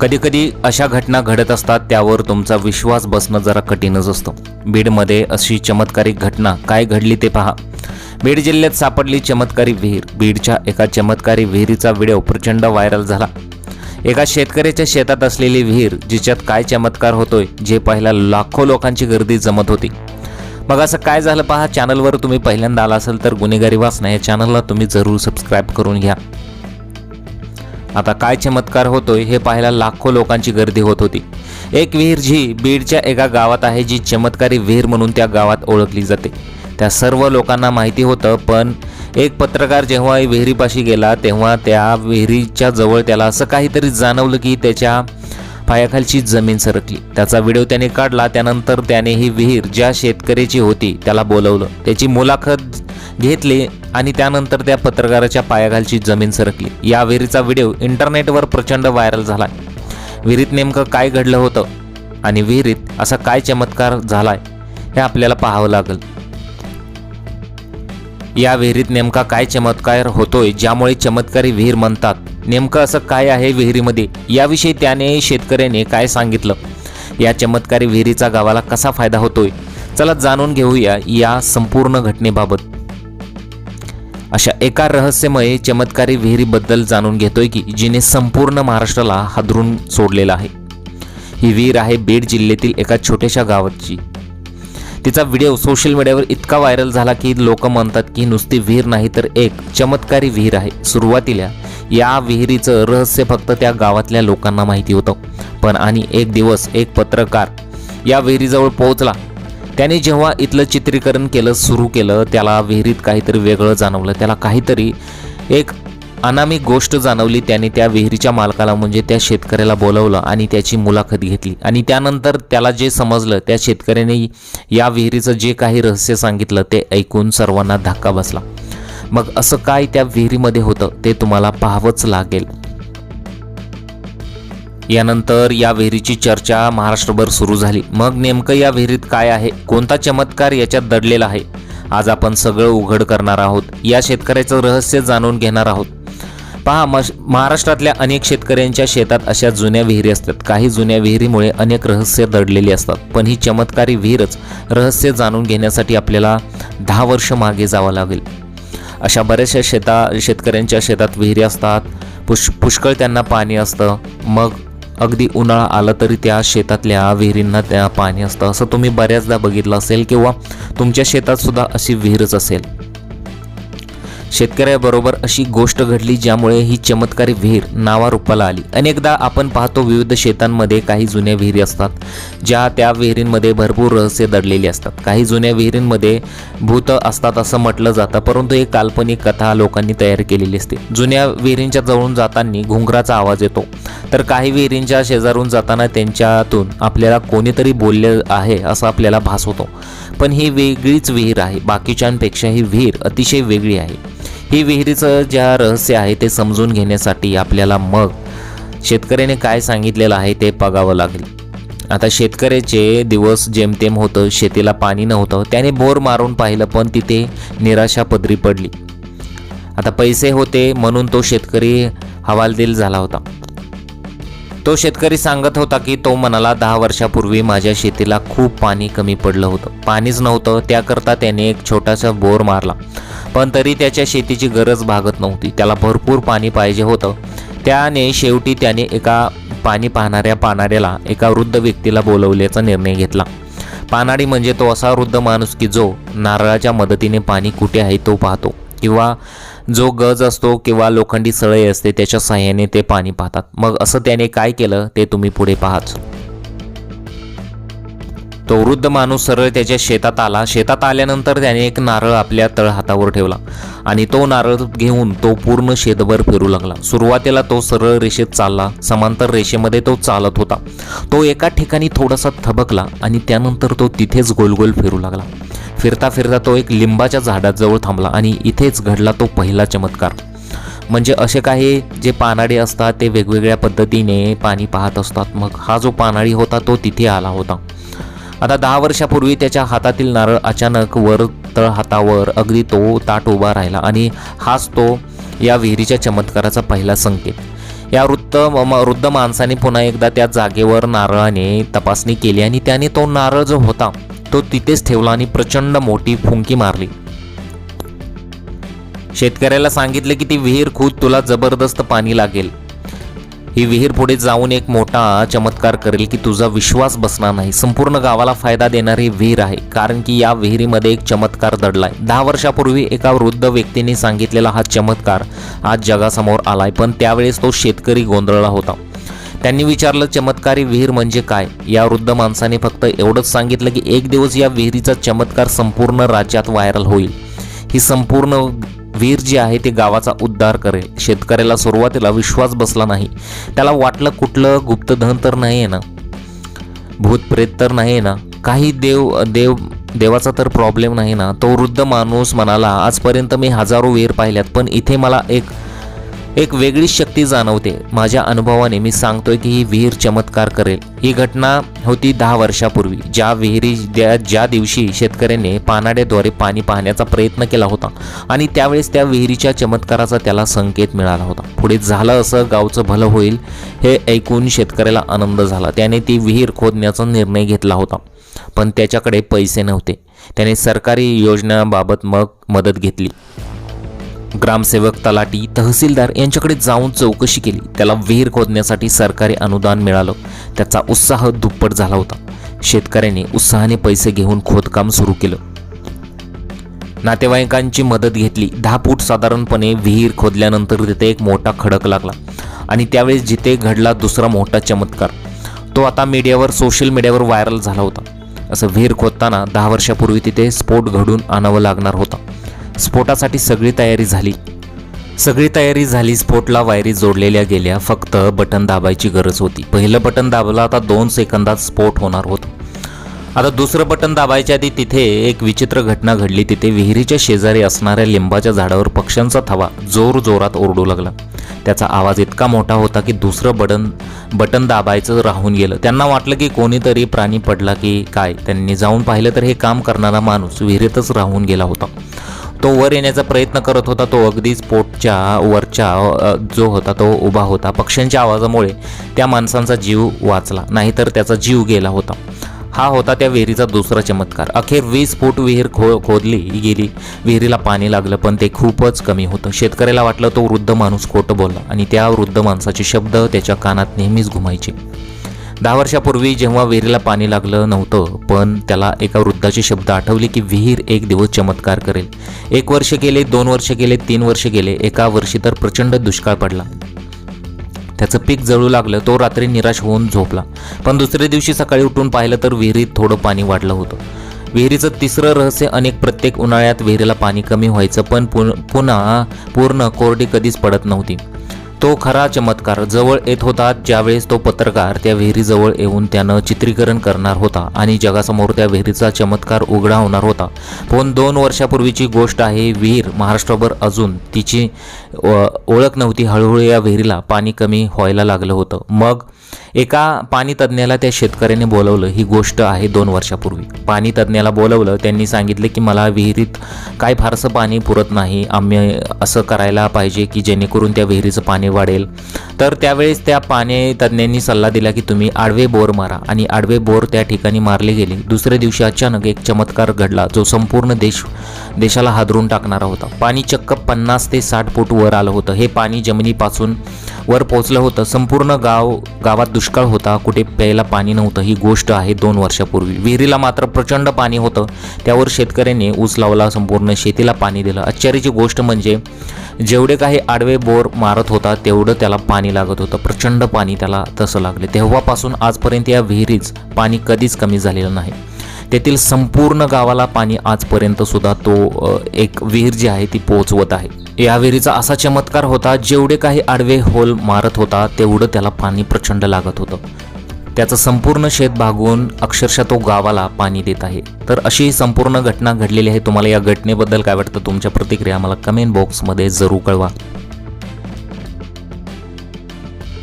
कधीकधी अशा घटना घडत असतात त्यावर तुमचा विश्वास बसणं जरा कठीणच असतं. बीडमध्ये अशी चमत्कारिक घटना काय घडली ते पहा. बीड जिल्ह्यात सापडली चमत्कारी विहीर. बीडच्या एका चमत्कारी विहिरीचा व्हिडिओ प्रचंड व्हायरल झाला. एका शेतकऱ्याच्या शेतात असलेली विहीर जिच्यात काय चमत्कार होतोय जे पाहायला लाखो लोकांची गर्दी जमत होती. मग असं काय झालं पहा? चॅनलवर तुम्ही पहिल्यांदा आला असेल तर गुन्हेगारी वाचना या चॅनलला तुम्ही जरूर सबस्क्राईब करून घ्या. आता काय चमत्कार होतोय हे पाहायला लाखो लोकांची गर्दी होत होती. एक विहीर जी बीडच्या एका गावात आहे जी चमत्कारी विहीर म्हणून त्या गावात ओळखली जाते. त्या सर्व लोकांना माहिती होतं पण एक पत्रकार जेव्हा विहिरीपाशी गेला तेव्हा त्या विहिरीच्या जवळ त्याला असं काहीतरी जाणवलं की त्याच्या पायाखालची जमीन सरकली. त्याचा व्हिडिओ त्याने काढला त्यानंतर त्याने ही विहीर ज्या शेतकऱ्याची होती त्याला बोलवलं. त्याची मुलाखत घेतले आणि त्यानंतर त्या पत्रकाराच्या पायाखालची जमीन सरकली. या विहिरीचा व्हिडिओ इंटरनेटवर प्रचंड व्हायरल झाला. विहिरीत नेमकं काय घडलं होतं आणि विहिरीत असा काय चमत्कार झालाय हे आपल्याला पाहावं लागेल. या विहिरीत नेमका काय चमत्कार होतोय ज्यामुळे चमत्कारी विहीर म्हणतात नेमकं असं काय आहे विहिरीमध्ये? याविषयी त्याने शेतकऱ्याने काय सांगितलं? या चमत्कारी विहिरीचा गावाला कसा फायदा होतोय? चला जाणून घेऊया या संपूर्ण घटनेबाबत. अशा एका रहस्यमय चमत्कारी विहिरीबद्दल जाणून घेतोय की जिने संपूर्ण महाराष्ट्राला हादरून सोडलेला आहे. ही विहीर आहे बीड जिल्ह्यातील एका छोट्याशा गावाची. तिचा व्हिडिओ सोशल मीडियावर इतका व्हायरल झाला की लोक म्हणतात की नुसती विहीर नाही तर एक चमत्कारी विहीर आहे. सुरुवातीला या विहिरीचं रहस्य फक्त त्या गावातल्या लोकांना माहिती होतं. पण आणि एक दिवस एक पत्रकार या विहिरीजवळ पोहोचला त्याने जेव्हा इथलं चित्रीकरण केलं सुरू केलं त्याला विहिरीत काहीतरी वेगळं जाणवलं त्याला काहीतरी एक अनामी गोष्ट जाणवली त्याने त्या विहिरीच्या मालकाला म्हणजे त्या शेतकऱ्याला बोलवलं आणि त्याची मुलाखत घेतली. आणि त्यानंतर त्याला जे समजलं त्या शेतकऱ्याने या विहिरीचं जे काही रहस्य सांगितलं ते ऐकून सर्वांना धक्का बसला. मग असं काय त्या विहिरीमध्ये होतं ते तुम्हाला पाहावंच लागेल. यानंतर या विहिरीची चर्चा महाराष्ट्रभर सुरू झाली. मग नेमकं या विहिरीत काय आहे? कोणता चमत्कार याच्यात दडलेला आहे? आज आपण सगळं उघड करणार आहोत. या शेतकऱ्याचं रहस्य जाणून घेणार आहोत. पहा महाराष्ट्रातल्या अनेक शेतकऱ्यांच्या शेतात अशा जुन्या विहिरी असतात. काही जुन्या विहिरीमुळे अनेक रहस्य दडलेली असतात. पण ही चमत्कारी विहीरच रहस्य जाणून घेण्यासाठी आपल्याला दहा वर्ष मागे जावं लागेल. अशा बऱ्याचशा शेता शेतकऱ्यांच्या शेतात विहिरी असतात. पुष पुष्कळ त्यांना पाणी असतं. मग अगदी उन्हाळा आला तरी त्या शेतातल्या विहिरींना त्या पाणी असतं. असं तुम्ही बऱ्याचदा बघितलं असेल किंवा तुमच्या शेतात सुद्धा अशी विहीरच असेल. शेतकऱ्याबरोबर अशी गोष्ट घडली ज्यामुळे ही चमत्कारी विहीर नावारूपाला आली. अनेकदा आपण पाहतो विविध शेतांमध्ये काही जुन्या विहिरी असतात ज्या त्या विहिरींमध्ये भरपूर रहस्य दडलेली असतात. काही जुन्या विहिरींमध्ये भूत असतात असं म्हटलं जातं परंतु एक काल्पनिक कथा लोकांनी तयार केलेली असते. जुन्या विहिरींच्या जवळून जाताना घुंगराचा आवाज येतो. तर काही विहिरींच्या शेजारून जाताना त्यांच्यातून आपल्याला कोणीतरी बोलले आहे असं आपल्याला भास होतो. पण ही वेगळीच विहीर आहे. बाकीच्यांपेक्षा ही विहीर अतिशय वेगळी आहे. ही विहिरीचं ज्या रहस्य आहे ते समजून घेण्यासाठी आपल्याला मग शेतकऱ्याने काय सांगितलेलं आहे ते बघावं लागेल. आता शेतकऱ्याचे दिवस जेमतेम होतं शेतीला पाणी नव्हतं त्याने बोर मारून पाहिलं पण तिथे निराशा पदरी पडली. आता पैसे होते म्हणून तो शेतकरी हवालदिल झाला होता. तो शेतकरी सांगत होता की तो म्हणाला दहा वर्षापूर्वी माझ्या शेतीला खूप पाणी कमी पडलं होतं. पाणीच नव्हतं. त्याकरता त्याने एक छोटासा बोर मारला. पण तरी त्याच्या शेतीची गरज भागत नव्हती. त्याला भरपूर पाणी पाहिजे होतं. त्याने शेवटी त्याने एका पाणी पाहणाऱ्या पानाऱ्याला एका वृद्ध व्यक्तीला बोलवल्याचा निर्णय घेतला. पानाडी म्हणजे तो असा वृद्ध माणूस की जो नारळाच्या मदतीने पाणी कुठे आहे तो पाहतो किंवा जो गज असतो किंवा लोखंडी सळई असते त्याच्या साह्याने ते पाणी पाहतात. मग असं त्याने काय केलं ते तुम्ही पुढे पाहाच. तो वृद्ध माणूस सरळ त्याच्या शेतात आला. शेतात आल्यानंतर त्याने एक नारळ आपल्या तळहातावर ठेवला आणि तो नारळ घेऊन तो पूर्ण शेतभर फिरू लागला. सुरुवातीला तो सरळ रेषेत चालला. समांतर रेषेमध्ये तो चालत होता. तो एका ठिकाणी थोडासा थबकला आणि त्यानंतर तो तिथेच गोलगोल फिरू लागला. फिरता फिरता तो एक लिंबाच्या झाडाजवळ थांबला आणि इथेच घडला तो पहिला चमत्कार. म्हणजे असे काही जे पानाडे असतात ते वेगवेगळ्या पद्धतीने पाणी पाहत असतात. मग हा जो पानाडी होता तो तिथे आला होता. आता दहा वर्षापूर्वी त्याच्या हातातील नारळ अचानक वर तळ हातावर अगदी तो ताट उभा राहिला आणि हाच तो या विहिरीच्या चमत्काराचा पहिला संकेत. या वृत्त म- वृद्ध माणसाने पुन्हा एकदा त्या जागेवर नारळाने तपासणी केली आणि त्याने तो नारळ जो होता तो तिथेच ठेवला आणि प्रचंड मोठी फुंकी मारली. शेतकऱ्याला सांगितलं की ती विहीर खूप तुला जबरदस्त पाणी लागेल. ही विहीर पुढे जाऊन एक मोठा चमत्कार करेल की तुझा विश्वास बसणार नाही. संपूर्ण गावाला फायदा देणारी विहीर आहे. कारण की या विहिरीमध्ये एक चमत्कार दडलाय. दहा वर्षापूर्वी एका वृद्ध व्यक्तीने सांगितलेला हा चमत्कार आज जगासमोर आलाय. पण त्यावेळेस तो शेतकरी गोंधळला होता. त्यांनी विचारलं चमत्कारी विहीर म्हणजे काय? या वृद्ध माणसाने फक्त एवढंच सांगितलं की एक दिवस या विहिरीचा चमत्कार संपूर्ण राज्यात व्हायरल होईल. ही संपूर्ण विहीर जी आहे ते गावाचा उद्धार करेल. शेतकऱ्याला सुरुवातीला विश्वास बसला नाही. त्याला वाटलं कुठलं गुप्तधन तर नाही आहे ना? भूत प्रेत तर नाही आहे ना? काही देव देव देवाचा तर प्रॉब्लेम नाही ना? तो वृद्ध माणूस म्हणाला आजपर्यंत मी हजारो विहीर पाहिल्यात पण इथे मला एक एक वेगळीच शक्ती जाणवते. माझ्या अनुभवाने मी सांगतोय की ही विहीर चमत्कार करेल. ही घटना होती दहा वर्षापूर्वी. ज्या विहिरी ज्या ज्या दिवशी शेतकऱ्याने पानाड्याद्वारे पाणी पाहण्याचा प्रयत्न केला होता आणि त्यावेळेस त्या विहिरीच्या चमत्काराचा त्याला संकेत मिळाला होता. पुढे झालं असं गावचं भलं होईल हे ऐकून शेतकऱ्याला आनंद झाला. त्याने ती विहीर खोदण्याचा निर्णय घेतला होता. पण त्याच्याकडे पैसे नव्हते. त्याने सरकारी योजनाबाबत मग मदत घेतली. ग्रामसेवक तलाटी तहसीलदार यांच्याकडे जाऊन चौकशी केली. त्याला विहीर खोदण्यासाठी सरकारी अनुदान मिळालं. त्याचा उत्साह दुप्पट झाला होता. शेतकऱ्याने उत्साहाने पैसे घेऊन खोदकाम सुरू केलं. नातेवाईकांची मदत घेतली. दहा फूट साधारणपणे विहीर खोदल्यानंतर तिथे एक मोठा खडक लागला आणि त्यावेळेस जिथे घडला दुसरा मोठा चमत्कार. तो आता मीडियावर सोशल मीडियावर व्हायरल झाला होता. असं विहीर खोदताना दहा वर्षापूर्वी तिथे स्फोट घडून आणावं लागणार होता. स्फोटासाठी सगळी तयारी झाली. सगळी तयारी झाली स्फोटला वायरी जोडलेल्या गेल्या फक्त बटन दाबायची गरज होती. पहिलं बटन दाबलं आता दोन सेकंदात स्फोट होणार होता. आता दुसरं बटन दाबायच्या आधी तिथे एक विचित्र घटना घडली. तिथे विहिरीच्या शेजारी असणाऱ्या लिंबाच्या झाडावर पक्ष्यांचा थवा जोर जोरात ओरडू लागला. त्याचा आवाज इतका मोठा होता की दुसरं बटन बटन दाबायचं राहून गेलं. त्यांना वाटलं की कोणीतरी प्राणी पडला की काय? त्यांनी जाऊन पाहिलं तर हे काम करणारा माणूस विहिरीतच राहून गेला होता. तो वर येण्याचा प्रयत्न करत होता तो अगदी पोटच्या वरच्या जो होता तो उभा होता. पक्ष्यांच्या आवाजामुळे त्या माणसांचा जीव वाचला नाहीतर त्याचा जीव गेला होता. हा होता त्या विहिरीचा दुसरा चमत्कार. अखेर वीस फूट विहीर खो खोदली गेली. विहिरीला पाणी लागलं पण ते खूपच कमी होतं. शेतकऱ्याला वाटलं तो वृद्ध माणूस खोटं बोलला आणि त्या वृद्ध माणसाचे शब्द त्याच्या कानात नेहमीच घुमायचे. दहा वर्षापूर्वी जेव्हा विहिरीला पाणी लागलं नव्हतं पण त्याला एका वृद्धाचे शब्द आठवले की विहीर एक दिवस चमत्कार करेल. एक वर्ष गेले दोन वर्ष गेले तीन वर्ष गेले एका वर्षी तर प्रचंड दुष्काळ पडला. त्याचं पीक जळू लागलं तो रात्री निराश होऊन झोपला. पण दुसऱ्या दिवशी सकाळी उठून पाहिलं तर विहिरीत थोडं पाणी वाढलं होतं. विहिरीचं तिसरं रहस्य अनेक प्रत्येक उन्हाळ्यात विहिरीला पाणी कमी व्हायचं पण पुन्हा पूर्ण कोरडी कधीच पडत नव्हती. तो खरा चमत्कार जवळ येत होता ज्यावेळेस तो पत्रकार त्या विहिरीजवळ येऊन त्यानं चित्रीकरण करणार होता आणि जगासमोर त्या विहिरीचा चमत्कार उघडा होणार होता. पण दोन वर्षापूर्वीची गोष्ट आहे विहीर महाराष्ट्रभर अजून तिची ओळख नव्हती. हळूहळू या विहिरीला पाणी कमी व्हायला लागलं होतं. मग एका पाणी तज्ज्ञाला त्या शेतकऱ्याने बोलवलं. ही गोष्ट आहे दोन वर्षापूर्वी. पाणी तज्ज्ञाला बोलवलं. त्यांनी सांगितले की मला विहिरीत काय फारसं पाणी पुरत नाही. आम्ही असं करायला पाहिजे की जेणेकरून त्या विहिरीचं पाणी वाढेल. तर त्यावेळेस त्या पाणी तज्ज्ञांनी सल्ला दिला की तुम्ही आडवे बोर मारा. आणि आडवे बोर त्या ठिकाणी मारले गेले. दुसऱ्या दिवशी अचानक एक चमत्कार घडला. जो संपूर्ण देश देशाला हादरून टाकणारा होता. पाणी चक्क पन्नास ते साठ फूट वर आलं होतं. हे पाणी जमिनीपासून वर पोचलं होतं. संपूर्ण गाव गावात दुष्काळ होता. कुठे प्यायला पाणी नव्हतं. ही गोष्ट आहे दोन वर्षापूर्वी. विहिरीला मात्र प्रचंड पाणी होतं. त्यावर शेतकऱ्यांनी ऊस लावला संपूर्ण शेतीला पाणी दिलं. आश्चर्याची गोष्ट म्हणजे जेवढे काही आडवे बोर मारत होता तेवढं त्याला पाणी लागत होतं. प्रचंड पाणी त्याला तसं लागले. तेव्हापासून आजपर्यंत या विहिरीच पाणी कधीच कमी झालेलं नाही. तेथील संपूर्ण गावाला पाणी आजपर्यंत सुद्धा तो एक विहीर जी आहे ती पोहोचवत आहे. या विहिरीचा असा चमत्कार होता जेवढे काही आडवे होल मारत होता तेवढं त्याला पाणी प्रचंड लागत होतं. त्याचं संपूर्ण शेत भागून अक्षरशः तो गावाला पाणी देत आहे. तर अशी ही संपूर्ण घटना घडलेली आहे. तुम्हाला या घटनेबद्दल काय वाटतं? तुमच्या प्रतिक्रिया मला कमेंट बॉक्समध्ये जरूर कळवा.